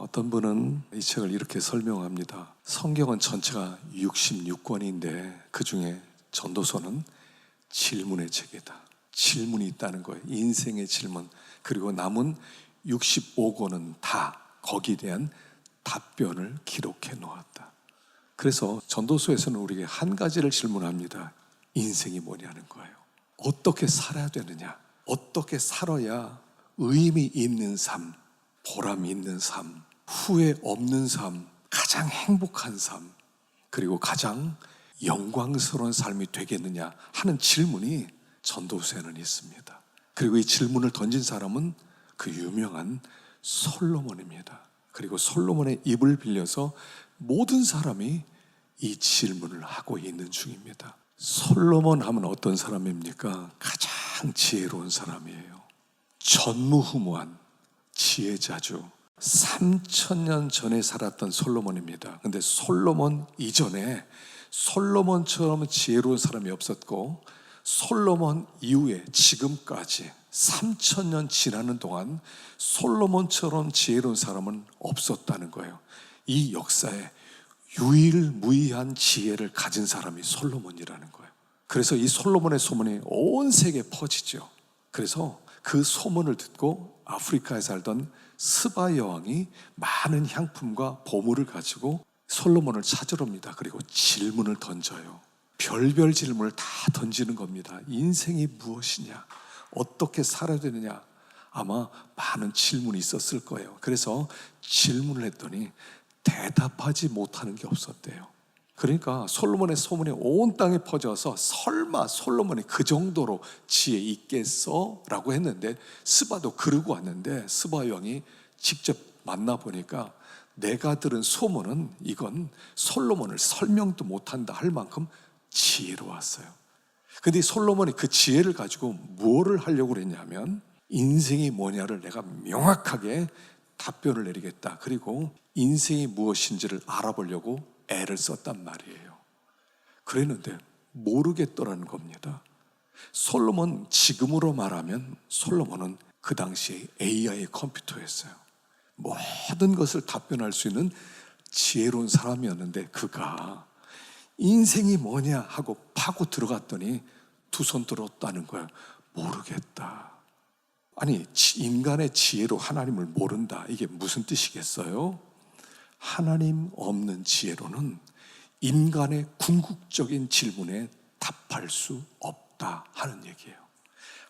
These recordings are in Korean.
어떤 분은 이 책을 이렇게 설명합니다. 성경은 전체가 66권인데 그 중에 전도서는 질문의 책이다. 질문이 있다는 거예요. 인생의 질문. 그리고 남은 65권은 다 거기에 대한 답변을 기록해 놓았다. 그래서 전도서에서는 우리에게 한 가지를 질문합니다. 인생이 뭐냐는 거예요. 어떻게 살아야 되느냐? 어떻게 살아야 의미 있는 삶, 보람 있는 삶, 후회 없는 삶, 가장 행복한 삶, 그리고 가장 영광스러운 삶이 되겠느냐 하는 질문이 전도서에는 있습니다. 그리고 이 질문을 던진 사람은 그 유명한 솔로몬입니다. 그리고 솔로몬의 입을 빌려서 모든 사람이 이 질문을 하고 있는 중입니다. 솔로몬 하면 어떤 사람입니까? 가장 지혜로운 사람이에요. 전무후무한 지혜자주. 3천년 전에 살았던 솔로몬입니다. 근데 솔로몬 이전에 솔로몬처럼 지혜로운 사람이 없었고 솔로몬 이후에 지금까지 3천년 지나는 동안 솔로몬처럼 지혜로운 사람은 없었다는 거예요. 이 역사에 유일무이한 지혜를 가진 사람이 솔로몬이라는 거예요. 그래서 이 솔로몬의 소문이 온 세계에 퍼지죠. 그래서 그 소문을 듣고 아프리카에 살던 스바 여왕이 많은 향품과 보물을 가지고 솔로몬을 찾으러 옵니다. 그리고 질문을 던져요. 별별 질문을 다 던지는 겁니다. 인생이 무엇이냐? 어떻게 살아야 되느냐? 아마 많은 질문이 있었을 거예요. 그래서 질문을 했더니 대답하지 못하는 게 없었대요. 그러니까 솔로몬의 소문이 온 땅에 퍼져서 설마 솔로몬이 그 정도로 지혜 있겠어? 라고 했는데 스바도 그러고 왔는데 스바 왕이 직접 만나 보니까 내가 들은 소문은 이건 솔로몬을 설명도 못한다 할 만큼 지혜로웠어요. 근데 솔로몬이 그 지혜를 가지고 무엇을 하려고 그랬냐면 인생이 뭐냐를 내가 명확하게 답변을 내리겠다. 그리고 인생이 무엇인지를 알아보려고 애를 썼단 말이에요. 그랬는데 모르겠더라는 겁니다. 솔로몬 지금으로 말하면 솔로몬은 그 당시에 AI 컴퓨터였어요. 모든 것을 답변할 수 있는 지혜로운 사람이었는데 그가 인생이 뭐냐 하고 파고 들어갔더니 두 손 들었다는 거예요. 모르겠다. 아니, 인간의 지혜로 하나님을 모른다. 이게 무슨 뜻이겠어요? 하나님 없는 지혜로는 인간의 궁극적인 질문에 답할 수 없다 하는 얘기예요.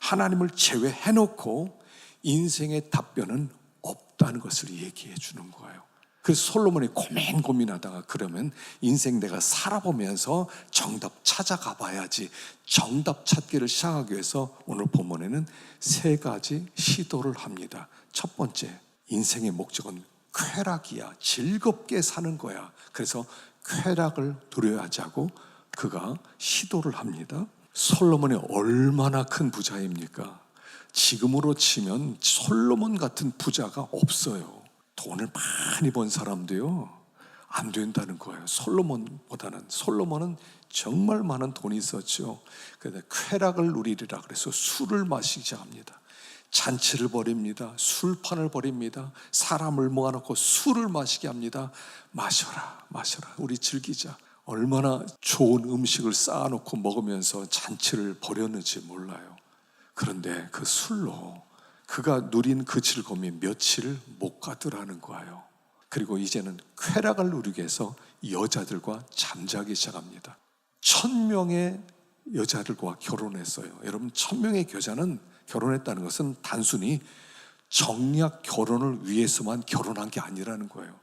하나님을 제외해 놓고 인생의 답변은 없다는 것을 얘기해 주는 거예요. 그래서 솔로몬이 고민 고민하다가 그러면 인생 내가 살아보면서 정답 찾아가 봐야지. 정답 찾기를 시작하기 위해서 오늘 본문에는 세 가지 시도를 합니다. 첫 번째, 인생의 목적은 쾌락이야. 즐겁게 사는 거야. 그래서 쾌락을 누려야자고 그가 시도를 합니다. 솔로몬이 얼마나 큰 부자입니까? 지금으로 치면 솔로몬 같은 부자가 없어요. 돈을 많이 번 사람도요, 안 된다는 거예요. 솔로몬보다는. 솔로몬은 정말 많은 돈이 있었죠. 그런데 쾌락을 누리리라 그래서 술을 마시자 합니다. 잔치를 벌입니다. 술판을 벌입니다. 사람을 모아놓고 술을 마시게 합니다. 마셔라, 마셔라. 우리 즐기자. 얼마나 좋은 음식을 쌓아놓고 먹으면서 잔치를 벌였는지 몰라요. 그런데 그 술로 그가 누린 그 즐거움이 며칠 못 가더라는 거예요. 그리고 이제는 쾌락을 누리기 위해서 여자들과 잠자기 시작합니다. 천 명의 여자들과 결혼했어요. 여러분, 천 명의 여자는 결혼했다는 것은 단순히 정략 결혼을 위해서만 결혼한 게 아니라는 거예요.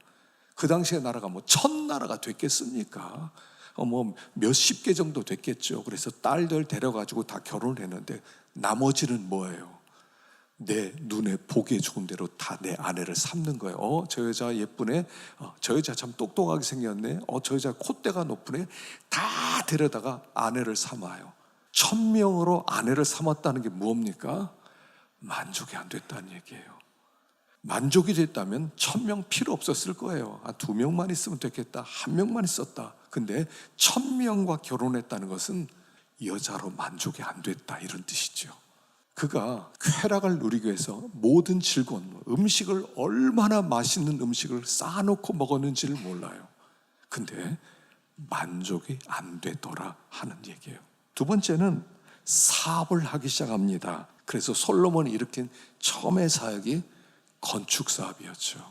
그 당시에 나라가 뭐 천 나라가 됐겠습니까? 어, 뭐 몇십 개 정도 됐겠죠. 그래서 딸들 데려가지고 다 결혼을 했는데 나머지는 뭐예요? 내 눈에 보기에 좋은 대로 다 내 아내를 삼는 거예요. 어, 저 여자 예쁘네. 어, 저 여자 참 똑똑하게 생겼네. 어, 저 여자 콧대가 높으네. 다 데려다가 아내를 삼아요. 천명으로 아내를 삼았다는 게 무엇입니까? 만족이 안 됐다는 얘기예요. 만족이 됐다면 천명 필요 없었을 거예요. 아, 두 명만 있으면 됐겠다. 한 명만 있었다. 근데 천 명과 결혼했다는 것은 여자로 만족이 안 됐다. 이런 뜻이죠. 그가 쾌락을 누리기 위해서 모든 즐거운 음식을 얼마나 맛있는 음식을 쌓아놓고 먹었는지를 몰라요. 근데 만족이 안 되더라 하는 얘기예요. 두 번째는 사업을 하기 시작합니다. 그래서 솔로몬이 일으킨 처음의 사역이 건축 사업이었죠.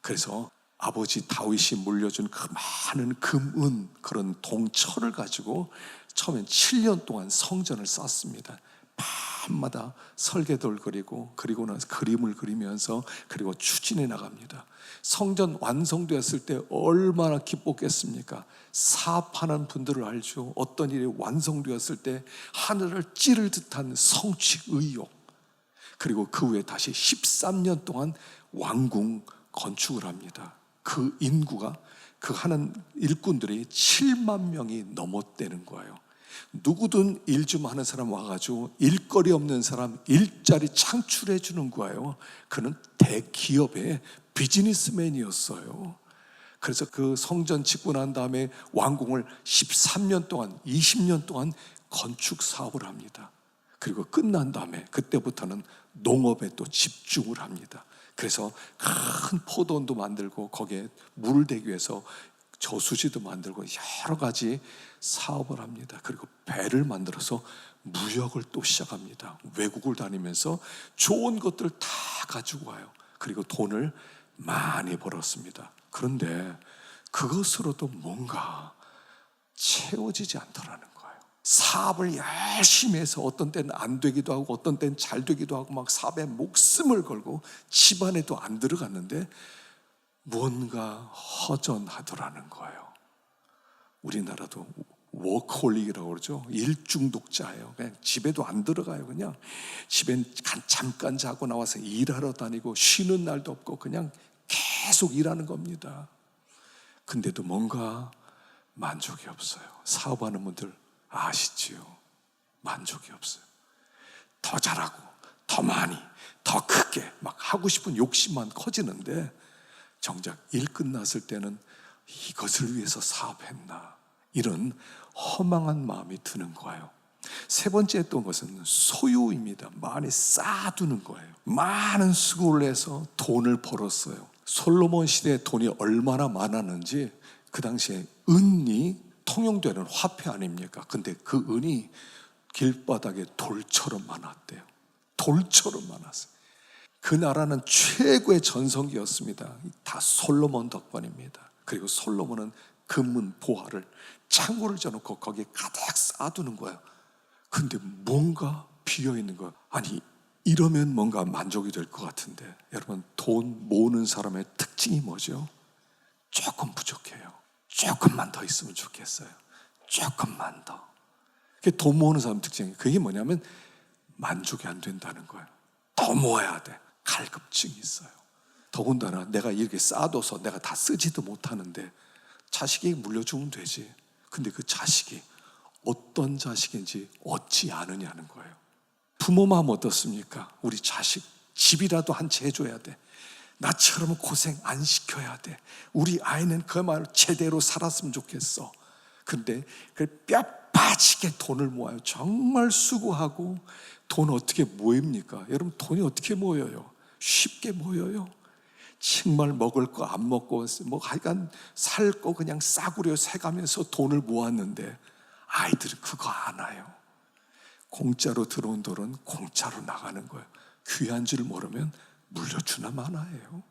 그래서 아버지 다윗이 물려준 그 많은 금은 그런 동철을 가지고 처음엔 7년 동안 성전을 쌓습니다. 밤마다 설계도를 그리고 그리고 나서 그림을 그리면서 그리고 추진해 나갑니다. 성전 완성되었을 때 얼마나 기뻤겠습니까? 사업하는 분들을 알죠. 어떤 일이 완성되었을 때 하늘을 찌를 듯한 성취 의욕. 그리고 그 후에 다시 13년 동안 왕궁 건축을 합니다. 그 인구가 그 하는 일꾼들이 7만 명이 넘었다는 거예요. 누구든 일 좀 하는 사람 와가지고 일거리 없는 사람 일자리 창출해 주는 거예요. 그는 대기업의 비즈니스맨이었어요. 그래서 그 성전 짓고 난 다음에 왕궁을 13년 동안, 20년 동안 건축 사업을 합니다. 그리고 끝난 다음에 그때부터는 농업에 또 집중을 합니다. 그래서 큰 포도원도 만들고 거기에 물을 대기 위해서 저수지도 만들고 여러 가지 사업을 합니다. 그리고 배를 만들어서 무역을 또 시작합니다. 외국을 다니면서 좋은 것들 다 가지고 와요. 그리고 돈을 많이 벌었습니다. 그런데 그것으로도 뭔가 채워지지 않더라는 거예요. 사업을 열심히 해서 어떤 때는 안 되기도 하고 어떤 때는 잘 되기도 하고 막 사업에 목숨을 걸고 집안에도 안 들어갔는데 무언가 허전하더라는 거예요. 우리나라도 워크홀릭이라고 그러죠. 일중독자예요. 그냥 집에도 안 들어가요. 그냥 집엔 잠깐 자고 나와서 일하러 다니고 쉬는 날도 없고 그냥 계속 일하는 겁니다. 근데도 뭔가 만족이 없어요. 사업하는 분들 아시지요? 만족이 없어요. 더 잘하고, 더 많이, 더 크게 막 하고 싶은 욕심만 커지는데 정작 일 끝났을 때는 이것을 위해서 사업했나 이런 허망한 마음이 드는 거예요. 세 번째 했던 것은 소유입니다. 많이 쌓아두는 거예요. 많은 수고를 해서 돈을 벌었어요. 솔로몬 시대에 돈이 얼마나 많았는지 그 당시에 은이 통용되는 화폐 아닙니까? 근데 그 은이 길바닥에 돌처럼 많았대요. 돌처럼 많았어요. 그 나라는 최고의 전성기였습니다. 다 솔로몬 덕분입니다. 그리고 솔로몬은 금문 보화를 창고를 져놓고 거기에 가득 쌓아두는 거예요. 근데 뭔가 비어 있는 거예요. 아니 이러면 뭔가 만족이 될 것 같은데 여러분 돈 모으는 사람의 특징이 뭐죠? 조금 부족해요. 조금만 더 있으면 좋겠어요. 조금만 더. 돈 모으는 사람 특징이 그게 뭐냐면 만족이 안 된다는 거예요. 더 모아야 돼. 갈급증이 있어요. 더군다나 내가 이렇게 쌓아둬서 내가 다 쓰지도 못하는데 자식에게 물려주면 되지. 근데 그 자식이 어떤 자식인지 얻지 않으냐는 거예요. 부모 마음 어떻습니까? 우리 자식 집이라도 한 채 해줘야 돼. 나처럼 고생 안 시켜야 돼. 우리 아이는 그야말로 제대로 살았으면 좋겠어. 근데 그뼈 빠지게 돈을 모아요. 정말 수고하고 돈 어떻게 모입니까? 여러분 돈이 어떻게 모여요? 쉽게 모여요. 정말 먹을 거 안 먹고 뭐 하여간 살 거 그냥 싸구려 새가면서 돈을 모았는데 아이들은 그거 알아요. 공짜로 들어온 돈은 공짜로 나가는 거예요. 귀한 줄 모르면 물려주나 마나예요.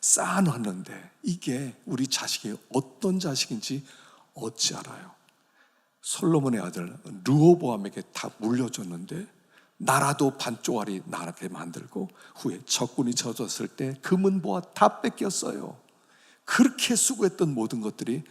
쌓아놨는데 이게 우리 자식이 어떤 자식인지 어찌 알아요? 솔로몬의 아들 르호보암에게 다 물려줬는데 나라도 반쪽알이 나게 만들고 후에 적군이 져졌을 때 금은 보아 다 뺏겼어요. 그렇게 수고했던 모든 것들이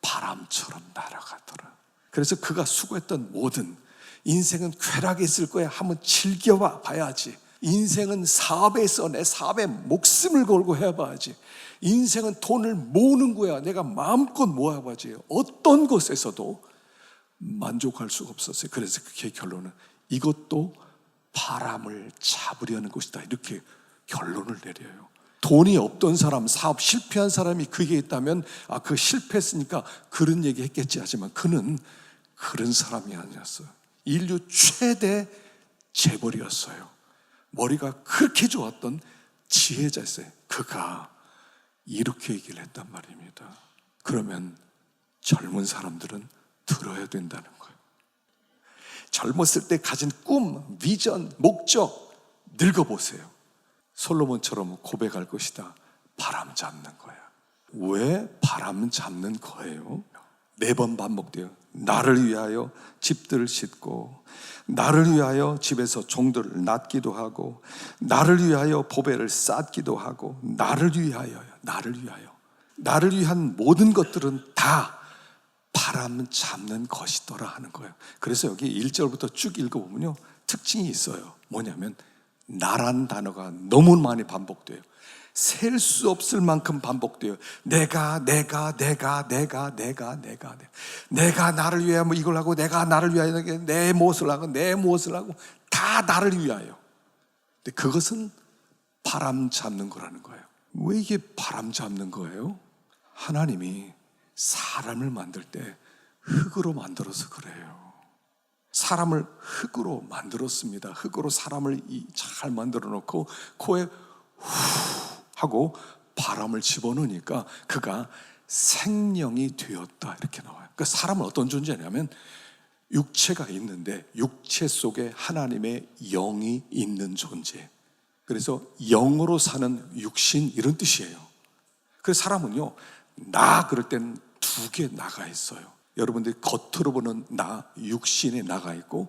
바람처럼 날아가더라. 그래서 그가 수고했던 모든 인생은 쾌락에 있을 거야. 한번 즐겨봐 봐야지. 인생은 사업에 있어 내 사업에 목숨을 걸고 해봐야지. 인생은 돈을 모으는 거야. 내가 마음껏 모아봐야지. 어떤 것에서도 만족할 수가 없었어요. 그래서 그게 결론은 이것도 바람을 잡으려는 것이다. 이렇게 결론을 내려요. 돈이 없던 사람, 사업 실패한 사람이 그게 있다면, 아, 그 실패했으니까 그런 얘기 했겠지 하지만 그는 그런 사람이 아니었어요. 인류 최대 재벌이었어요. 머리가 그렇게 좋았던 지혜자였어요. 그가 이렇게 얘기를 했단 말입니다. 그러면 젊은 사람들은 들어야 된다는. 젊었을 때 가진 꿈, 비전, 목적 늙어보세요. 솔로몬처럼 고백할 것이다. 바람 잡는 거야. 왜 바람 잡는 거예요? 네 번 반복돼요. 나를 위하여 집들을 짓고, 나를 위하여 집에서 종들을 낳기도 하고, 나를 위하여 보배를 쌓기도 하고, 나를 위하여요. 나를 위하여. 나를 위한 모든 것들은 다 바람 잡는 것이더라 하는 거예요. 그래서 여기 1절부터 쭉 읽어보면요. 특징이 있어요. 뭐냐면, 나란 단어가 너무 많이 반복돼요. 셀 수 없을 만큼 반복돼요. 내가, 내가, 내가, 내가, 내가, 내가, 내가, 내가 나를 위하여 뭐 이걸 하고, 내가 나를 위하여 내 무엇을 하고, 내 무엇을 하고, 다 나를 위하여. 근데 그것은 바람 잡는 거라는 거예요. 왜 이게 바람 잡는 거예요? 하나님이 사람을 만들 때 흙으로 만들어서 그래요. 사람을 흙으로 만들었습니다. 흙으로 사람을 이- 잘 만들어 놓고 코에 후 하고 바람을 집어넣으니까 그가 생명이 되었다 이렇게 나와요. 그러니까 사람은 어떤 존재냐면 육체가 있는데 육체 속에 하나님의 영이 있는 존재. 그래서 영으로 사는 육신 이런 뜻이에요. 그래서 사람은요, 나 그럴 땐 두 개 나가 있어요. 여러분들이 겉으로 보는 나, 육신에 나가 있고,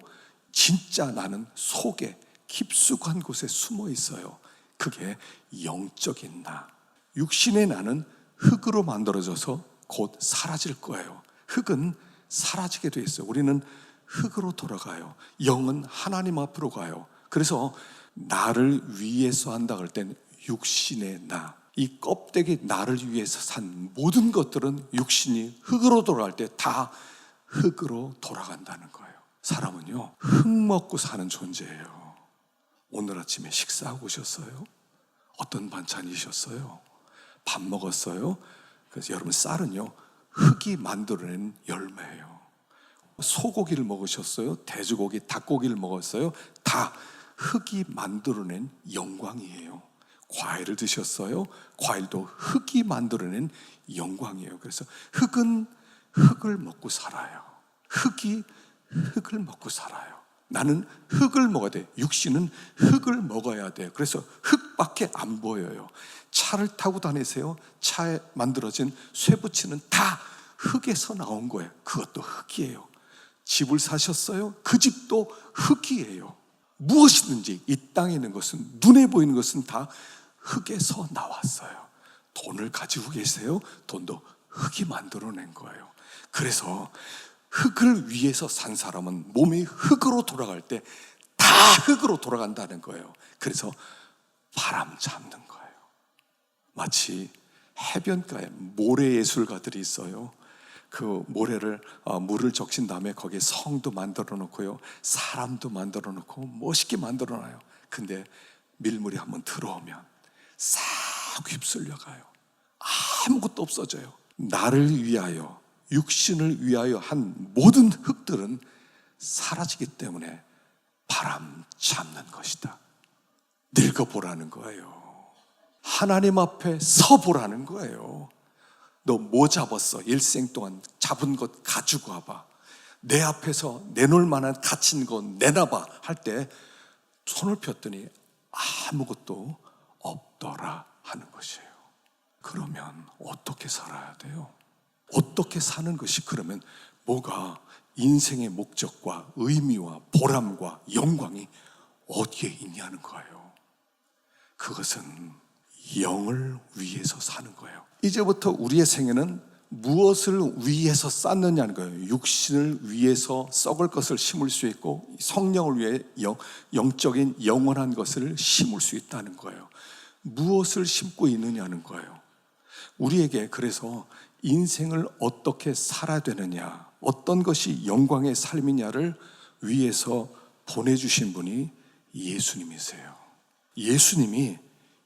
진짜 나는 속에 깊숙한 곳에 숨어 있어요. 그게 영적인 나. 육신의 나는 흙으로 만들어져서 곧 사라질 거예요. 흙은 사라지게 돼 있어요. 우리는 흙으로 돌아가요. 영은 하나님 앞으로 가요. 그래서 나를 위해서 한다 그럴 땐 육신의 나. 이 껍데기 나를 위해서 산 모든 것들은 육신이 흙으로 돌아갈 때 다 흙으로 돌아간다는 거예요. 사람은요, 흙 먹고 사는 존재예요. 오늘 아침에 식사하고 오셨어요? 어떤 반찬이셨어요? 밥 먹었어요? 그래서 여러분 쌀은요, 흙이 만들어낸 열매예요. 소고기를 먹으셨어요? 돼지고기, 닭고기를 먹었어요? 다 흙이 만들어낸 영광이에요. 과일을 드셨어요? 과일도 흙이 만들어낸 영광이에요. 그래서 흙은 흙을 먹고 살아요. 흙이 흙을 먹고 살아요. 나는 흙을 먹어야 돼. 육신은 흙을 먹어야 돼요. 그래서 흙밖에 안 보여요. 차를 타고 다니세요. 차에 만들어진 쇠붙이는 다 흙에서 나온 거예요. 그것도 흙이에요. 집을 사셨어요? 그 집도 흙이에요. 무엇이든지 이 땅에 있는 것은 눈에 보이는 것은 다 흙에서 나왔어요. 돈을 가지고 계세요? 돈도 흙이 만들어낸 거예요. 그래서 흙을 위해서 산 사람은 몸이 흙으로 돌아갈 때 다 흙으로 돌아간다는 거예요. 그래서 바람 잡는 거예요. 마치 해변가에 모래 예술가들이 있어요. 그 모래를 어, 물을 적신 다음에 거기에 성도 만들어 놓고요, 사람도 만들어 놓고 멋있게 만들어 놔요. 근데 밀물이 한번 들어오면 싹 휩쓸려 가요. 아무것도 없어져요. 나를 위하여 육신을 위하여 한 모든 흙들은 사라지기 때문에 바람 잡는 것이다. 늙어보라는 거예요. 하나님 앞에 서보라는 거예요. 너 뭐 잡았어? 일생 동안 잡은 것 가지고 와봐. 내 앞에서 내놓을 만한 갇힌 거 내놔봐. 할 때 손을 폈더니 아무것도 없더라 하는 것이에요. 그러면 어떻게 살아야 돼요? 어떻게 사는 것이 그러면 뭐가 인생의 목적과 의미와 보람과 영광이 어디에 있냐는 거예요. 그것은 영을 위해서 사는 거예요. 이제부터 우리의 생애는 무엇을 위해서 쌓느냐는 거예요. 육신을 위해서 썩을 것을 심을 수 있고 성령을 위해 영, 영적인 영원한 것을 심을 수 있다는 거예요. 무엇을 심고 있느냐는 거예요. 우리에게 그래서 인생을 어떻게 살아야 되느냐, 어떤 것이 영광의 삶이냐를 위해서 보내주신 분이 예수님이세요. 예수님이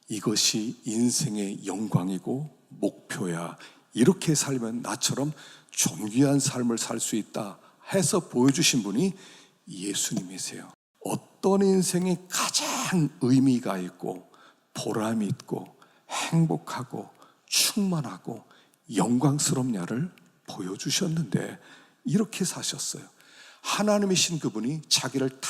이것이 인생의 영광이고 목표야. 이렇게 살면 나처럼 존귀한 삶을 살 수 있다 해서 보여주신 분이 예수님이세요. 어떤 인생이 가장 의미가 있고 보람이 있고 행복하고 충만하고 영광스럽냐를 보여주셨는데 이렇게 사셨어요. 하나님이신 그분이 자기를 다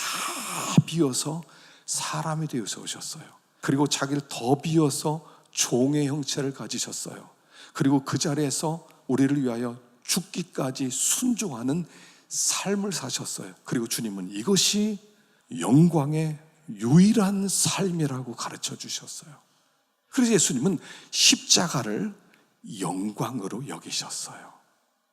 비워서 사람이 되어서 오셨어요. 그리고 자기를 더 비워서 종의 형체를 가지셨어요. 그리고 그 자리에서 우리를 위하여 죽기까지 순종하는 삶을 사셨어요. 그리고 주님은 이것이 영광의 유일한 삶이라고 가르쳐 주셨어요. 그래서 예수님은 십자가를 영광으로 여기셨어요.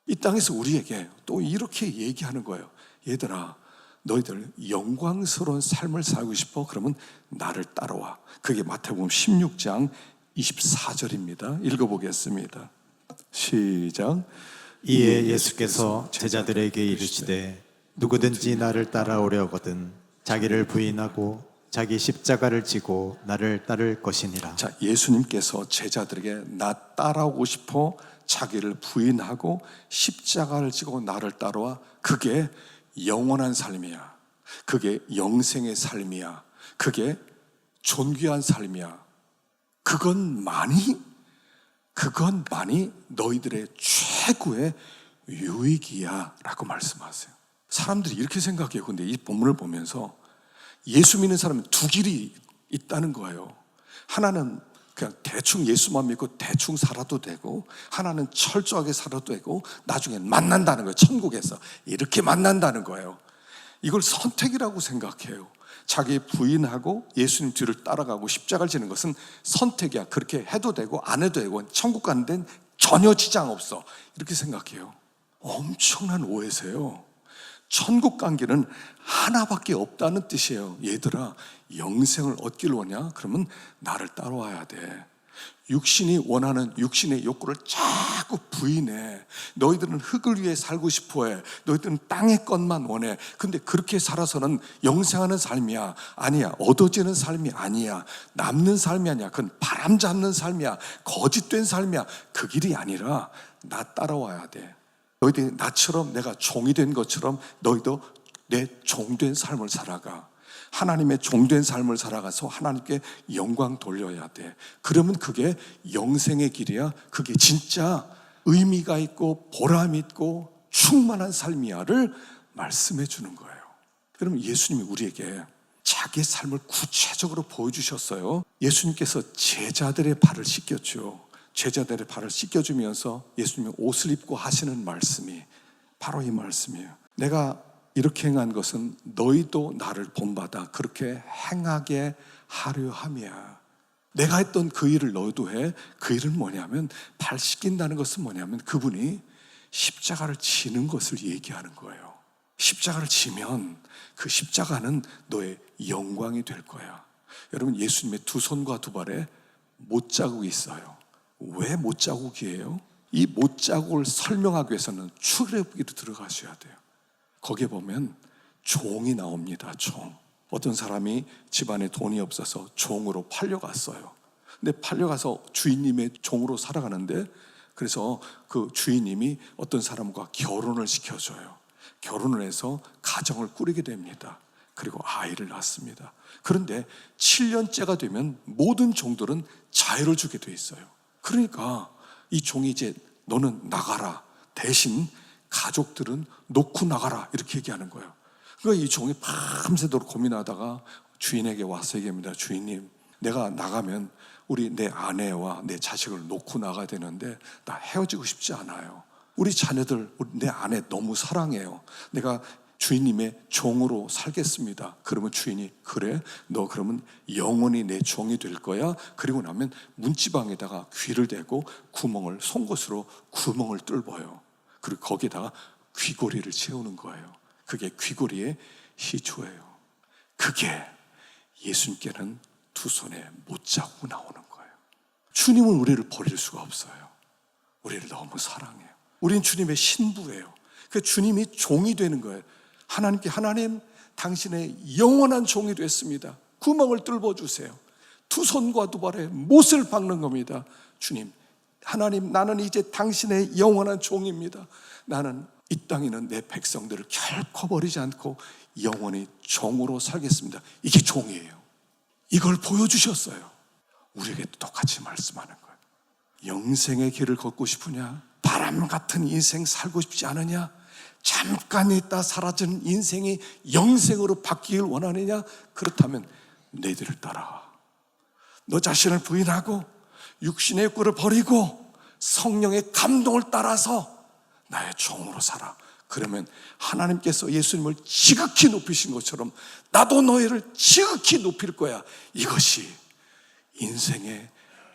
이 땅에서 우리에게 또 이렇게 얘기하는 거예요. 얘들아, 너희들 영광스러운 삶을 살고 싶어? 그러면 나를 따라와. 그게 마태복음 16장 24절입니다. 읽어보겠습니다. 시작. 이에 예수께서 제자들에게 이르시되 누구든지 나를 따라오려거든 자기를 부인하고 자기 십자가를 지고 나를 따를 것이니라. 자, 예수님께서 제자들에게 나 따라오고 싶어 자기를 부인하고 십자가를 지고 나를 따라와 그게 영원한 삶이야. 그게 영생의 삶이야. 그게 존귀한 삶이야. 그건 많이 그건 많이 너희들의 최고의 유익이야 라고 말씀하세요. 사람들이 이렇게 생각해요. 근데 이 본문을 보면서 예수 믿는 사람은 두 길이 있다는 거예요. 하나는 그냥 대충 예수만 믿고 대충 살아도 되고, 하나는 철저하게 살아도 되고, 나중엔 만난다는 거예요. 천국에서. 이렇게 만난다는 거예요. 이걸 선택이라고 생각해요. 자기 부인하고 예수님 뒤를 따라가고 십자가를 지는 것은 선택이야. 그렇게 해도 되고, 안 해도 되고, 천국 가는 데는 전혀 지장 없어. 이렇게 생각해요. 엄청난 오해세요. 천국 관계는 하나밖에 없다는 뜻이에요. 얘들아, 영생을 얻길 원냐? 그러면 나를 따라와야 돼. 육신이 원하는 육신의 욕구를 자꾸 부인해. 너희들은 흙을 위해 살고 싶어 해. 너희들은 땅의 것만 원해. 근데 그렇게 살아서는 영생하는 삶이야. 아니야. 얻어지는 삶이 아니야. 남는 삶이 아니야. 그건 바람 잡는 삶이야. 거짓된 삶이야. 그 길이 아니라 나 따라와야 돼. 너희들이 나처럼 내가 종이 된 것처럼 너희도 내 종된 삶을 살아가. 하나님의 종된 삶을 살아가서 하나님께 영광 돌려야 돼. 그러면 그게 영생의 길이야. 그게 진짜 의미가 있고 보람 있고 충만한 삶이야를 말씀해 주는 거예요. 그러면 예수님이 우리에게 자기의 삶을 구체적으로 보여주셨어요. 예수님께서 제자들의 발을 씻겼죠. 제자들의 발을 씻겨주면서 예수님이 옷을 입고 하시는 말씀이 바로 이 말씀이에요. 내가 이렇게 행한 것은 너희도 나를 본받아 그렇게 행하게 하려 함이야. 내가 했던 그 일을 너희도 해. 그 일은 뭐냐면 발 씻긴다는 것은 뭐냐면 그분이 십자가를 지는 것을 얘기하는 거예요. 십자가를 지면 그 십자가는 너의 영광이 될 거야. 여러분 예수님의 두 손과 두 발에 못 자국이 있어요. 왜 못 자국이에요? 이 못 자국을 설명하기 위해서는 출애굽기로 들어가셔야 돼요. 거기에 보면 종이 나옵니다. 종. 어떤 사람이 집안에 돈이 없어서 종으로 팔려갔어요. 근데 팔려가서 주인님의 종으로 살아가는데 그래서 그 주인님이 어떤 사람과 결혼을 시켜줘요. 결혼을 해서 가정을 꾸리게 됩니다. 그리고 아이를 낳습니다. 그런데 7년째가 되면 모든 종들은 자유를 주게 돼 있어요. 그러니까 이 종이 이제 너는 나가라. 대신 가족들은 놓고 나가라. 이렇게 얘기하는 거예요. 그러니까 이 종이 밤새도록 고민하다가 주인에게 와서 얘기합니다. 주인님, 내가 나가면 우리 내 아내와 내 자식을 놓고 나가야 되는데 나 헤어지고 싶지 않아요. 우리 자녀들, 우리 내 아내 너무 사랑해요. 내가 주인님의 종으로 살겠습니다. 그러면 주인이 그래? 너 그러면 영원히 내 종이 될 거야. 그리고 나면 문지방에다가 귀를 대고 구멍을 송곳으로 구멍을 뚫어요. 그리고 거기에다가 귀고리를 채우는 거예요. 그게 귀고리의 희초예요. 그게 예수님께는 두 손에 못 잡고 나오는 거예요. 주님은 우리를 버릴 수가 없어요. 우리를 너무 사랑해요. 우린 주님의 신부예요. 그 주님이 종이 되는 거예요. 하나님께 하나님 당신의 영원한 종이 됐습니다. 구멍을 뚫어 주세요. 두 손과 두 발에 못을 박는 겁니다. 주님, 하나님 나는 이제 당신의 영원한 종입니다. 나는 이 땅에는 내 백성들을 결코 버리지 않고 영원히 종으로 살겠습니다. 이게 종이에요. 이걸 보여주셨어요. 우리에게 똑같이 말씀하는 거예요. 영생의 길을 걷고 싶으냐? 바람 같은 인생 살고 싶지 않으냐? 잠깐 있다 사라지는 인생이 영생으로 바뀌길 원하느냐? 그렇다면 내들을 따라와. 너 자신을 부인하고 육신의 꿀을 버리고 성령의 감동을 따라서 나의 종으로 살아. 그러면 하나님께서 예수님을 지극히 높이신 것처럼 나도 너희를 지극히 높일 거야. 이것이 인생의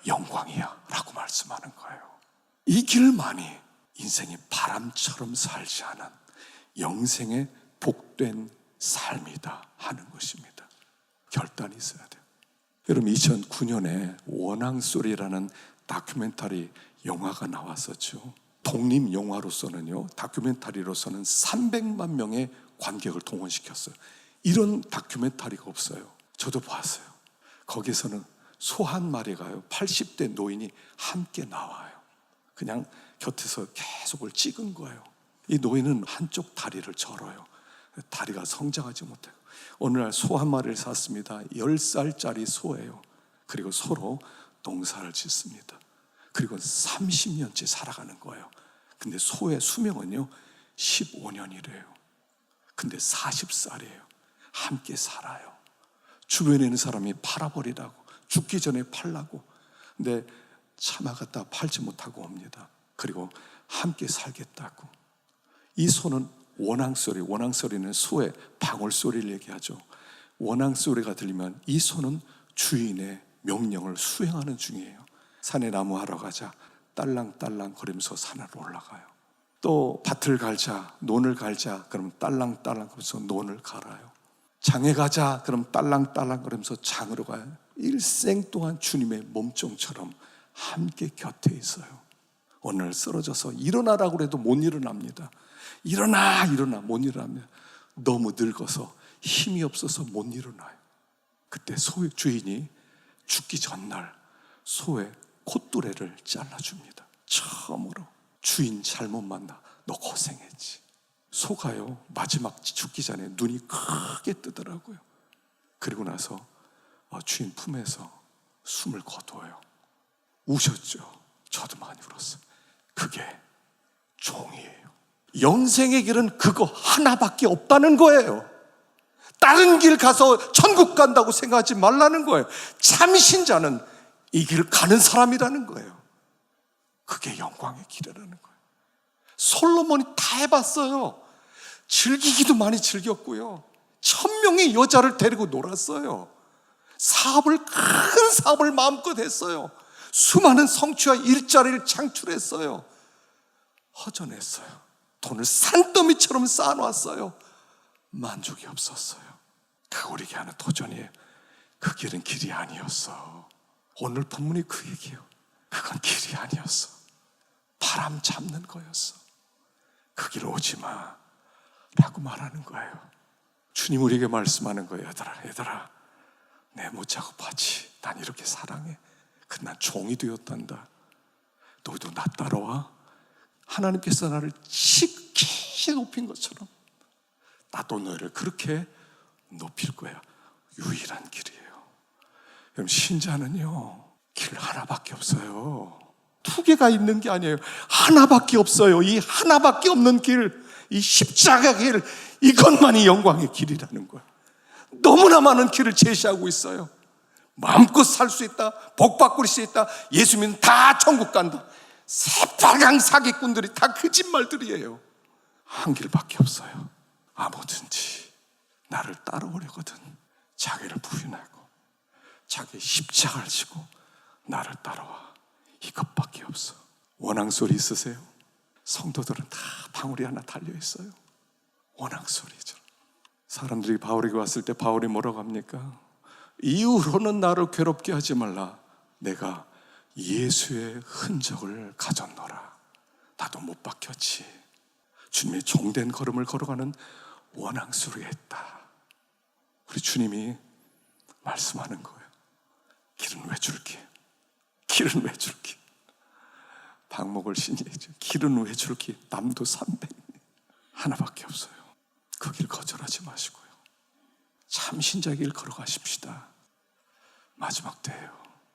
영광이야. 라고 말씀하는 거예요. 이 길만이 인생이 바람처럼 살지 않은 영생의 복된 삶이다 하는 것입니다. 결단이 있어야 돼요. 여러분 2009년에 원앙소리라는 다큐멘터리 영화가 나왔었죠. 독립 영화로서는요, 다큐멘터리로서는 300만 명의 관객을 동원시켰어요. 이런 다큐멘터리가 없어요. 저도 봤어요. 거기서는 소 한 마리가요, 80대 노인이 함께 나와요. 그냥 곁에서 계속 을 찍은 거예요. 이 노인은 한쪽 다리를 절어요. 다리가 성장하지 못해요. 어느 날 소 한 마리를 샀습니다. 10살짜리 소예요. 그리고 서로 농사를 짓습니다. 그리고 30년째 살아가는 거예요. 근데 소의 수명은요, 15년이래요. 근데 40살이에요. 함께 살아요. 주변에 있는 사람이 팔아버리라고, 죽기 전에 팔라고. 근데 참아갔다 팔지 못하고 옵니다. 그리고 함께 살겠다고. 이 소는 원앙소리, 원앙소리는 소의 방울소리를 얘기하죠. 원앙소리가 들리면 이 소는 주인의 명령을 수행하는 중이에요. 산에 나무 하러 가자. 딸랑딸랑 거리면서 산으로 올라가요. 또 밭을 갈자, 논을 갈자, 그럼 딸랑딸랑 거리면서 논을 갈아요. 장에 가자, 그럼 딸랑딸랑 거리면서 장으로 가요. 일생 동안 주님의 몸종처럼 함께 곁에 있어요. 오늘 쓰러져서 일어나라고 해도 못 일어납니다. 일어나, 일어나, 못 일어납니다. 너무 늙어서 힘이 없어서 못 일어나요. 그때 소의 주인이 죽기 전날 소의 콧뚜레를 잘라줍니다. 처음으로 주인 잘못 만나 너 고생했지. 소가요 마지막 죽기 전에 눈이 크게 뜨더라고요. 그리고 나서 어, 주인 품에서 숨을 거둬요. 우셨죠. 저도 많이 울었어요. 그게 종이에요. 영생의 길은 그거 하나밖에 없다는 거예요. 다른 길 가서 천국 간다고 생각하지 말라는 거예요. 참 신자는 이 길을 가는 사람이라는 거예요. 그게 영광의 길이라는 거예요. 솔로몬이 다 해봤어요. 즐기기도 많이 즐겼고요. 천 명의 여자를 데리고 놀았어요. 사업을, 큰 사업을 마음껏 했어요. 수많은 성취와 일자리를 창출했어요. 허전했어요. 돈을 산더미처럼 쌓아놨어요. 만족이 없었어요. 그 우리에게 하는 도전이에요. 그 길은 길이 아니었어. 오늘 본문이 그 얘기예요. 그건 길이 아니었어. 바람 잡는 거였어. 그 길 오지 마. 라고 말하는 거예요. 주님 우리에게 말씀하는 거예요. 얘들아, 얘들아. 내 못자고 봤지. 난 이렇게 사랑해. 그난 종이 되었단다. 너희도 나 따라와. 하나님께서 나를 지키 높인 것처럼 나도 너희를 그렇게 높일 거야. 유일한 길이에요. 여러분, 신자는요, 길 하나밖에 없어요. 두 개가 있는 게 아니에요. 하나밖에 없어요. 이 하나밖에 없는 길, 이 십자가 길, 이것만이 영광의 길이라는 거예요. 너무나 많은 길을 제시하고 있어요. 마음껏 살 수 있다. 복 받을 수 있다. 예수 믿으면 다 천국 간다. 새빨강 사기꾼들이 다 거짓말들이에요. 한 길밖에 없어요. 아무든지 나를 따라오려거든 자기를 부인하고 자기 십자가를 지고 나를 따라와. 이것밖에 없어. 원앙 소리 있으세요? 성도들은 다 방울이 하나 달려 있어요. 원앙 소리죠. 사람들이 바울에게 왔을 때 바울이 뭐라고 합니까? 이후로는 나를 괴롭게 하지 말라. 내가 예수의 흔적을 가졌노라. 나도 못 박혔지. 주님의 종된 걸음을 걸어가는 있다. 우리 주님이 말씀하는 거예요. 길은 왜 줄게? 길은 왜 줄게? 방목을 신이죠. 길은 왜 줄게? 남도 300. 하나밖에 없어요. 그 길 거절하지 마시고요. 참 신자의 길 걸어가십시다. 마지막 때예요.